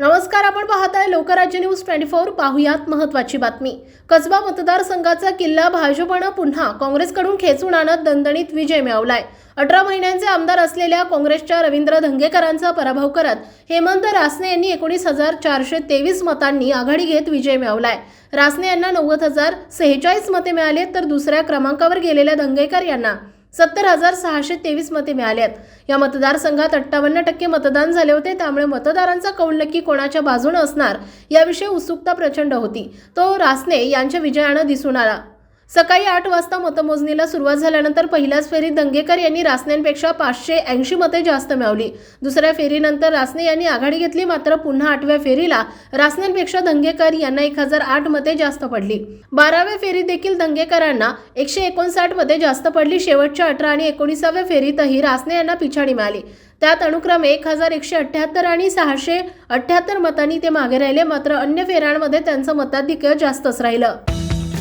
नमस्कार आपण पाहताय लोकराज्य न्यूज ट्वेंटी फोर. पाहुयात महत्वाची बातमी. कसबा मतदारसंघाचा किल्ला भाजपनं पुन्हा काँग्रेसकडून खेचून आणत दणदणीत विजय मिळवलाय. अठरा महिन्यांचे आमदार असलेल्या काँग्रेसच्या रवींद्र धंगेकरांचा पराभव करत हेमंत रासने यांनी एकोणीस हजार चारशे तेवीस मतांनी आघाडी घेत विजय मिळवलाय. रासने यांना नव्वद हजार सेहेचाळीस मते मिळाले तर दुसऱ्या क्रमांकावर गेलेल्या धंगेकर यांना सत्तर हजार सहाशे तेवीस मते मिळाली आहेत. या मतदारसंघात अठ्ठावन्न टक्के मतदान झाले होते त्यामुळे मतदारांचा कौल नक्की कोणाच्या बाजूने असणार याविषयी उत्सुकता प्रचंड होती. तो रासने यांच्या विजयानं दिसून आला. सकाळी आठ वाजता मतमोजणीला सुरुवात झाल्यानंतर पहिल्याच फेरीत दंगेकर यांनी रासनेंपेक्षा पाचशे ऐंशी मते जास्त मिळवली. दुसऱ्या फेरीनंतर रासने यांनी आघाडी घेतली मात्र पुन्हा आठव्या फेरीला रासनेंपेक्षा दंगेकर यांना एक हजार आठ मते जास्त पडली. बाराव्या फेरीत देखील दंगेकरांना एकशे एकोणसाठ मते जास्त पडली. शेवटच्या अठरा आणि एकोणीसाव्या फेरीतही रासने यांना पिछाडी मिळाली. त्यात अनुक्रमे एक हजार एकशे अठ्ठ्याहत्तर आणि सहाशे अठ्ठ्याहत्तर मतांनी ते मागे राहिले मात्र अन्य फेऱ्यांमध्ये त्यांचं मताधिक्य जास्तच राहिलं.